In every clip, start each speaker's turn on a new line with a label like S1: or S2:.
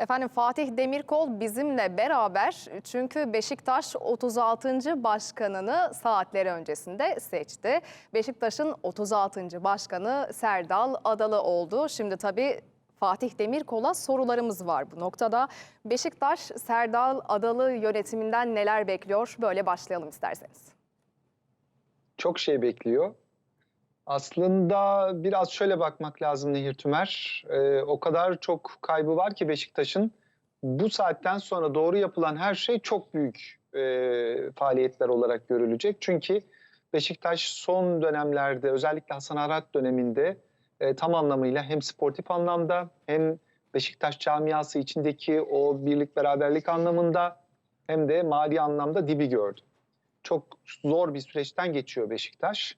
S1: Efendim Fatih Demirkol bizimle beraber çünkü Beşiktaş 36. başkanını saatler öncesinde seçti. Beşiktaş'ın 36. başkanı Serdal Adalı oldu. Şimdi tabii Fatih Demirkol'a sorularımız var bu noktada. Beşiktaş Serdal Adalı yönetiminden neler bekliyor? Böyle başlayalım isterseniz.
S2: çok şey bekliyor. Aslında biraz şöyle bakmak lazım Nehir Tümer. Ee, o kadar çok kaybı var ki Beşiktaş'ın. Bu saatten sonra doğru yapılan her şey çok büyük e, faaliyetler olarak görülecek. Çünkü Beşiktaş son dönemlerde özellikle Hasan Arat döneminde e, tam anlamıyla hem sportif anlamda hem Beşiktaş camiası içindeki o birlik beraberlik anlamında hem de mali anlamda dibi gördü çok zor bir süreçten geçiyor Beşiktaş.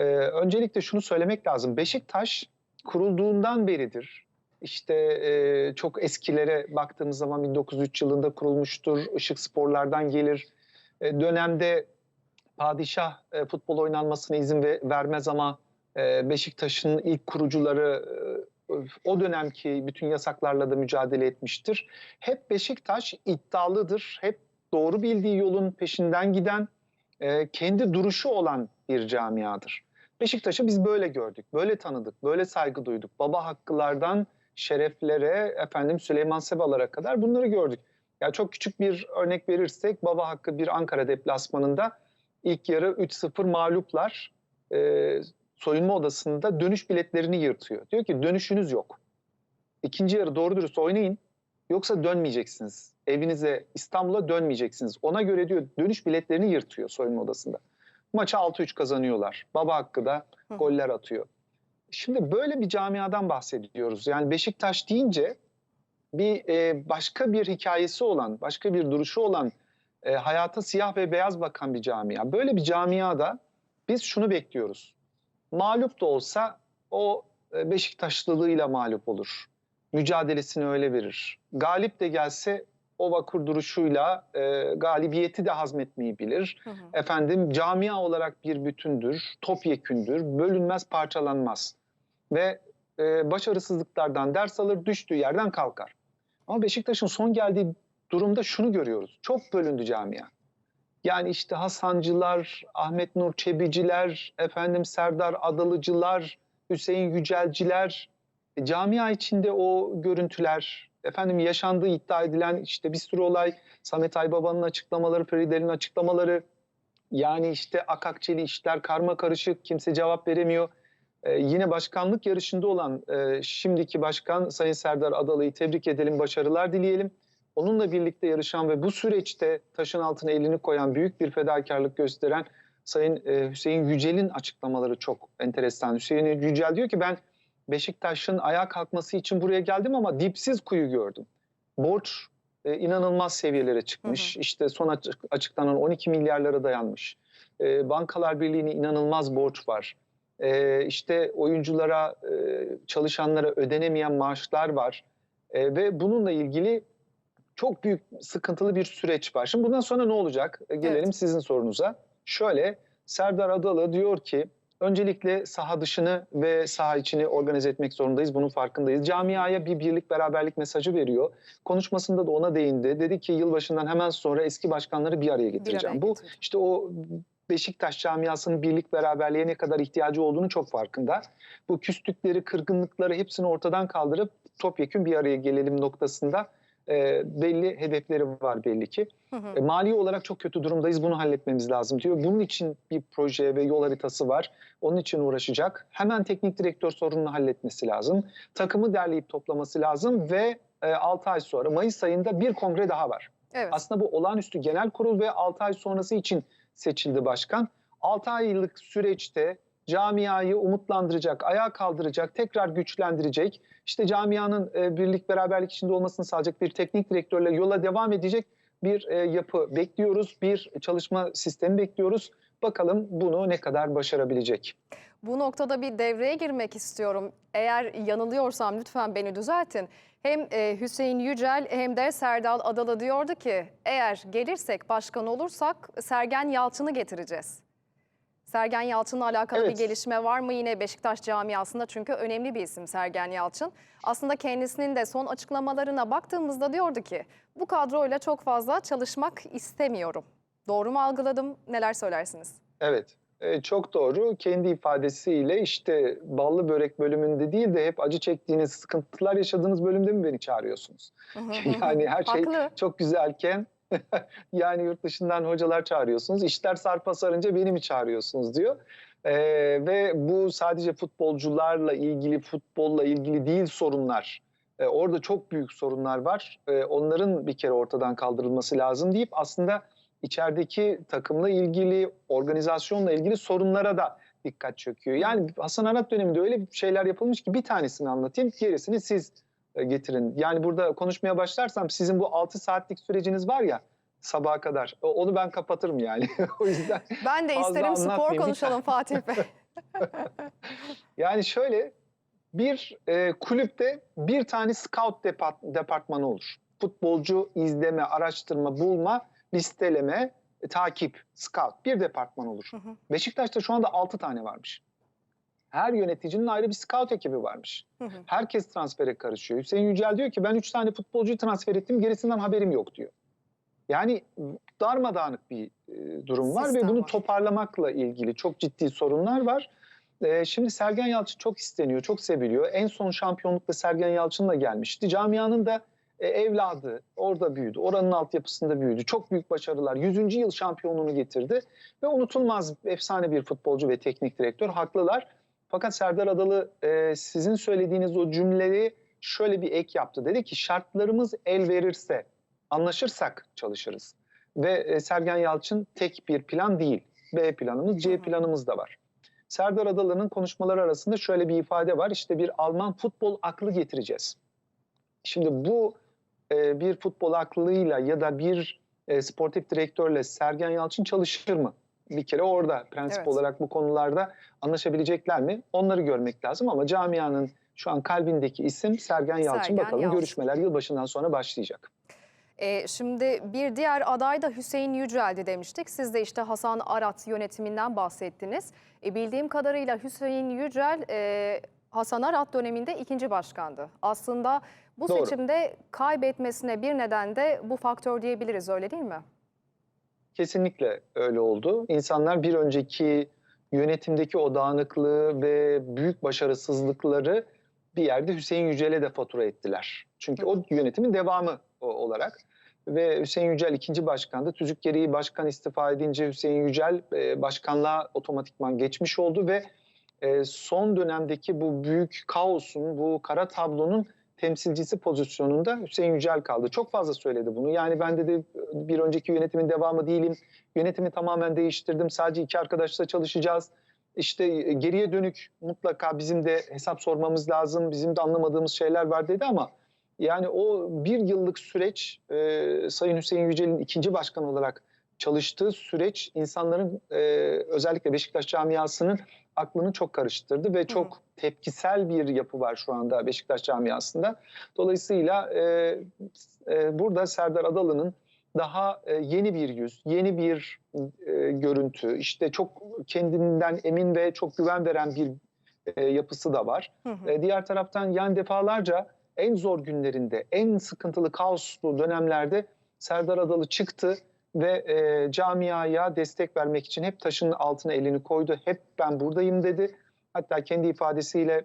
S2: Ee, öncelikle şunu söylemek lazım. Beşiktaş kurulduğundan beridir. İşte e, çok eskilere baktığımız zaman 1903 yılında kurulmuştur. Işık sporlardan gelir. E, dönemde padişah e, futbol oynanmasına izin ve, vermez ama e, Beşiktaş'ın ilk kurucuları e, o dönemki bütün yasaklarla da mücadele etmiştir. Hep Beşiktaş iddialıdır. Hep doğru bildiği yolun peşinden giden, e, kendi duruşu olan bir camiadır. Beşiktaş'ı biz böyle gördük, böyle tanıdık, böyle saygı duyduk. Baba hakkılardan şereflere, efendim Süleyman Sebalar'a kadar bunları gördük. Ya çok küçük bir örnek verirsek Baba Hakkı bir Ankara deplasmanında ilk yarı 3-0 mağluplar. E, soyunma odasında dönüş biletlerini yırtıyor. Diyor ki dönüşünüz yok. İkinci yarı doğru dürüst oynayın yoksa dönmeyeceksiniz. Evinize İstanbul'a dönmeyeceksiniz. Ona göre diyor dönüş biletlerini yırtıyor soyunma odasında. Maçı 6-3 kazanıyorlar. Baba Hakkı da
S1: Hı.
S2: goller atıyor. Şimdi böyle bir camiadan bahsediyoruz. Yani Beşiktaş deyince bir e, başka bir hikayesi olan, başka bir duruşu olan, e, hayata siyah ve beyaz bakan bir camia. Böyle bir camiada biz şunu bekliyoruz. Mağlup da olsa o e, Beşiktaşlılığıyla mağlup olur. Mücadelesini öyle verir. Galip de gelse o vakur duruşuyla e, galibiyeti de hazmetmeyi bilir.
S1: Hı hı.
S2: Efendim camia olarak bir bütündür, topyekündür, bölünmez, parçalanmaz. Ve e, başarısızlıklardan ders alır, düştüğü yerden kalkar. Ama Beşiktaş'ın son geldiği durumda şunu görüyoruz. Çok bölündü camia. Yani işte Hasancılar, Ahmet Nur Çebiciler, efendim Serdar Adalıcılar, Hüseyin Yücelciler, e, camia içinde o görüntüler, efendim yaşandığı iddia edilen işte bir sürü olay, Samet Aybaba'nın açıklamaları, Feridel'in açıklamaları, yani işte akakçeli işler karma karışık, kimse cevap veremiyor. Ee, yine başkanlık yarışında olan e, şimdiki başkan Sayın Serdar Adalı'yı tebrik edelim, başarılar dileyelim. Onunla birlikte yarışan ve bu süreçte taşın altına elini koyan, büyük bir fedakarlık gösteren Sayın e, Hüseyin Yücel'in açıklamaları çok enteresan. Hüseyin Yücel diyor ki ben Beşiktaş'ın ayağa kalkması için buraya geldim ama dipsiz kuyu gördüm. Borç e, inanılmaz seviyelere çıkmış. İşte son açık- açıklanan 12 milyarlara dayanmış. E, Bankalar Birliği'ne inanılmaz borç var. E, işte oyunculara, e, çalışanlara ödenemeyen maaşlar var. E, ve bununla ilgili çok büyük sıkıntılı bir süreç var. Şimdi bundan sonra ne olacak? E, Gelelim
S1: Evet.
S2: sizin sorunuza. Şöyle Serdar Adalı diyor ki öncelikle saha dışını ve saha içini organize etmek zorundayız. Bunun farkındayız. Camiaya bir birlik beraberlik mesajı veriyor. Konuşmasında da ona değindi. Dedi ki yılbaşından hemen sonra eski başkanları bir araya getireceğim.
S1: araya
S2: Bu işte o Beşiktaş camiasının birlik beraberliğe ne kadar ihtiyacı olduğunu çok farkında. Bu küslükleri, kırgınlıkları hepsini ortadan kaldırıp topyekün bir araya gelelim noktasında e, belli hedefleri var belli ki.
S1: Hı hı.
S2: E, mali olarak çok kötü durumdayız bunu halletmemiz lazım diyor. Bunun için bir proje ve yol haritası var. Onun için uğraşacak. Hemen teknik direktör sorununu halletmesi lazım. Takımı derleyip toplaması lazım ve e, 6 ay sonra Mayıs ayında bir kongre daha var.
S1: Evet.
S2: Aslında bu olağanüstü genel kurul ve 6 ay sonrası için seçildi başkan. 6 aylık süreçte camiayı umutlandıracak, ayağa kaldıracak, tekrar güçlendirecek, işte camianın e, birlik beraberlik içinde olmasını sağlayacak bir teknik direktörle yola devam edecek bir e, yapı bekliyoruz, bir çalışma sistemi bekliyoruz. Bakalım bunu ne kadar başarabilecek.
S1: Bu noktada bir devreye girmek istiyorum. Eğer yanılıyorsam lütfen beni düzeltin. Hem e, Hüseyin Yücel hem de Serdal Adalı diyordu ki eğer gelirsek başkan olursak Sergen Yalçın'ı getireceğiz. Sergen Yalçın'la alakalı
S2: Evet.
S1: bir gelişme var mı yine Beşiktaş camiasında? Çünkü önemli bir isim Sergen Yalçın. Aslında kendisinin de son açıklamalarına baktığımızda diyordu ki bu kadroyla çok fazla çalışmak istemiyorum. Doğru mu algıladım? Neler söylersiniz?
S2: Evet, e, çok doğru. Kendi ifadesiyle işte ballı börek bölümünde değil de hep acı çektiğiniz, sıkıntılar yaşadığınız bölümde mi beni çağırıyorsunuz? Yani her şey
S1: Haklı.
S2: çok güzelken yani yurt dışından hocalar çağırıyorsunuz. İşler sarpa sarınca beni mi çağırıyorsunuz diyor. Ee, ve bu sadece futbolcularla ilgili, futbolla ilgili değil sorunlar. Ee, orada çok büyük sorunlar var. Ee, onların bir kere ortadan kaldırılması lazım deyip aslında içerideki takımla ilgili, organizasyonla ilgili sorunlara da dikkat çöküyor. Yani Hasan Arat döneminde öyle şeyler yapılmış ki bir tanesini anlatayım, gerisini siz e, getirin. Yani burada konuşmaya başlarsam sizin bu 6 saatlik süreciniz var ya sabaha kadar. o- Onu ben kapatırım yani. o yüzden
S1: Ben de isterim spor konuşalım Fatih Bey.
S2: yani şöyle bir e, kulüpte bir tane scout depart- departmanı olur. Futbolcu izleme, araştırma, bulma, listeleme, e, takip, scout bir departman olur.
S1: Hı hı.
S2: Beşiktaş'ta şu anda 6 tane varmış. Her yöneticinin ayrı bir scout ekibi varmış.
S1: Hı hı.
S2: Herkes transfere karışıyor. Hüseyin Yücel diyor ki ben 3 tane futbolcuyu transfer ettim gerisinden haberim yok diyor. Yani darmadağınık bir e, durum var
S1: Sistem
S2: ve bunu
S1: var.
S2: toparlamakla ilgili çok ciddi sorunlar var. E, şimdi Sergen Yalçın çok isteniyor, çok seviliyor. En son şampiyonlukta Sergen Yalçın'la gelmişti. Camianın da e, evladı orada büyüdü. Oranın altyapısında büyüdü. Çok büyük başarılar. 100. yıl şampiyonluğunu getirdi. Ve unutulmaz efsane bir futbolcu ve teknik direktör. Haklılar. Fakat Serdar Adalı e, sizin söylediğiniz o cümleyi şöyle bir ek yaptı. Dedi ki şartlarımız el verirse, anlaşırsak çalışırız. Ve e, Sergen Yalçın tek bir plan değil. B planımız, C planımız da var. Serdar Adalı'nın konuşmaları arasında şöyle bir ifade var. İşte bir Alman futbol aklı getireceğiz. Şimdi bu e, bir futbol aklıyla ya da bir e, sportif direktörle Sergen Yalçın çalışır mı? Bir kere orada prensip
S1: Evet.
S2: olarak bu konularda anlaşabilecekler mi? Onları görmek lazım ama camianın şu an kalbindeki isim Sergen Yalçın.
S1: Sergen
S2: Bakalım
S1: Yalçın.
S2: görüşmeler yılbaşından sonra başlayacak.
S1: Ee, şimdi bir diğer aday da Hüseyin Yücel'di demiştik. Siz de işte Hasan Arat yönetiminden bahsettiniz. E, bildiğim kadarıyla Hüseyin Yücel e, Hasan Arat döneminde ikinci başkandı. Aslında bu
S2: Doğru.
S1: seçimde kaybetmesine bir neden de bu faktör diyebiliriz öyle değil mi?
S2: Kesinlikle öyle oldu. İnsanlar bir önceki yönetimdeki o dağınıklığı ve büyük başarısızlıkları bir yerde Hüseyin Yücel'e de fatura ettiler. Çünkü o yönetimin devamı olarak. Ve Hüseyin Yücel ikinci başkandı. Tüzük gereği başkan istifa edince Hüseyin Yücel e, başkanlığa otomatikman geçmiş oldu ve e, son dönemdeki bu büyük kaosun, bu kara tablonun temsilcisi pozisyonunda Hüseyin Yücel kaldı. Çok fazla söyledi bunu. Yani ben dedi bir önceki yönetimin devamı değilim. Yönetimi tamamen değiştirdim. Sadece iki arkadaşla çalışacağız. İşte e, geriye dönük mutlaka bizim de hesap sormamız lazım. Bizim de anlamadığımız şeyler var dedi ama yani o bir yıllık süreç e, Sayın Hüseyin Yücel'in ikinci başkan olarak çalıştığı süreç insanların e, özellikle Beşiktaş camiasının aklını çok karıştırdı ve çok tepkisel bir yapı var şu anda Beşiktaş camiasında. Dolayısıyla e, e, burada Serdar Adalı'nın daha e, yeni bir yüz, yeni bir e, görüntü, işte çok kendinden emin ve çok güven veren bir e, yapısı da var.
S1: Hı hı.
S2: E, diğer taraftan yani defalarca en zor günlerinde, en sıkıntılı, kaoslu dönemlerde Serdar Adalı çıktı ve e, camiaya destek vermek için hep taşın altına elini koydu. Hep ben buradayım dedi. Hatta kendi ifadesiyle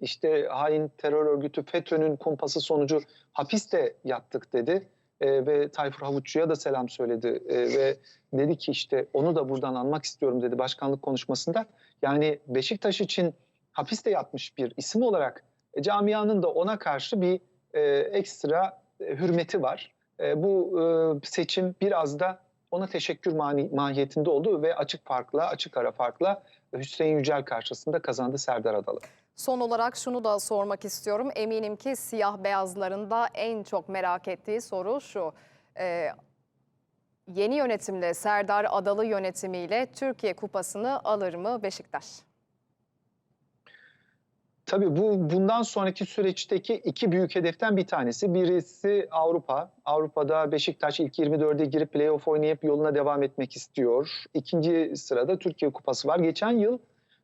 S2: işte hain terör örgütü FETÖ'nün kumpası sonucu hapiste yattık dedi. E, ve Tayfur Havuççu'ya da selam söyledi E, ve dedi ki işte onu da buradan almak istiyorum dedi başkanlık konuşmasında. Yani Beşiktaş için hapiste yatmış bir isim olarak e, camianın da ona karşı bir e, ekstra e, hürmeti var. E, bu e, seçim biraz da ona teşekkür mani, mahiyetinde oldu ve açık farkla, açık ara farkla Hüseyin Yücel karşısında kazandı Serdar Adalı.
S1: Son olarak şunu da sormak istiyorum. Eminim ki siyah beyazların da en çok merak ettiği soru şu. Ee, yeni yönetimle Serdar Adalı yönetimiyle Türkiye Kupası'nı alır mı Beşiktaş?
S2: Tabii bu bundan sonraki süreçteki iki büyük hedeften bir tanesi. Birisi Avrupa. Avrupa'da Beşiktaş ilk 24'e girip playoff oynayıp yoluna devam etmek istiyor. İkinci sırada Türkiye Kupası var. Geçen yıl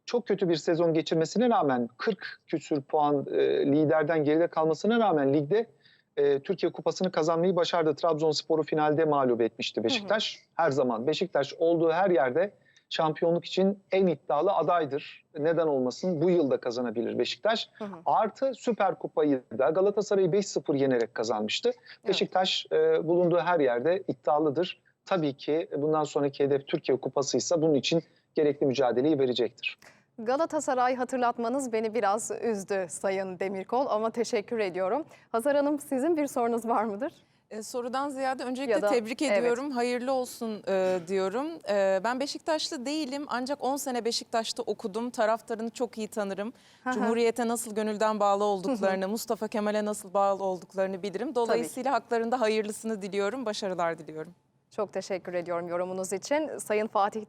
S2: çok kötü bir sezon geçirmesine rağmen 40 küsür puan e, liderden geride kalmasına rağmen ligde e, Türkiye Kupası'nı kazanmayı başardı. Trabzonspor'u finalde mağlup etmişti Beşiktaş. Her zaman Beşiktaş olduğu her yerde şampiyonluk için en iddialı adaydır. Neden olmasın? Bu yıl da kazanabilir Beşiktaş.
S1: Hı hı.
S2: Artı Süper Kupayı da Galatasaray'ı 5-0 yenerek kazanmıştı. Beşiktaş e, bulunduğu her yerde iddialıdır. Tabii ki bundan sonraki hedef Türkiye Kupası ise bunun için gerekli mücadeleyi verecektir.
S1: Galatasaray hatırlatmanız beni biraz üzdü Sayın Demirkol ama teşekkür ediyorum. Hazar Hanım sizin bir sorunuz var mıdır?
S3: E, sorudan ziyade öncelikle
S1: Ya da-
S3: tebrik
S1: evet.
S3: ediyorum. Hayırlı olsun e, diyorum. E, ben Beşiktaşlı değilim ancak 10 sene Beşiktaş'ta okudum. Taraftarını çok iyi tanırım.
S1: Hı hı.
S3: Cumhuriyete nasıl gönülden bağlı olduklarını, Mustafa Kemal'e nasıl bağlı olduklarını bilirim. Dolayısıyla haklarında hayırlısını diliyorum. Başarılar diliyorum.
S1: Çok teşekkür ediyorum yorumunuz için. Sayın Fatih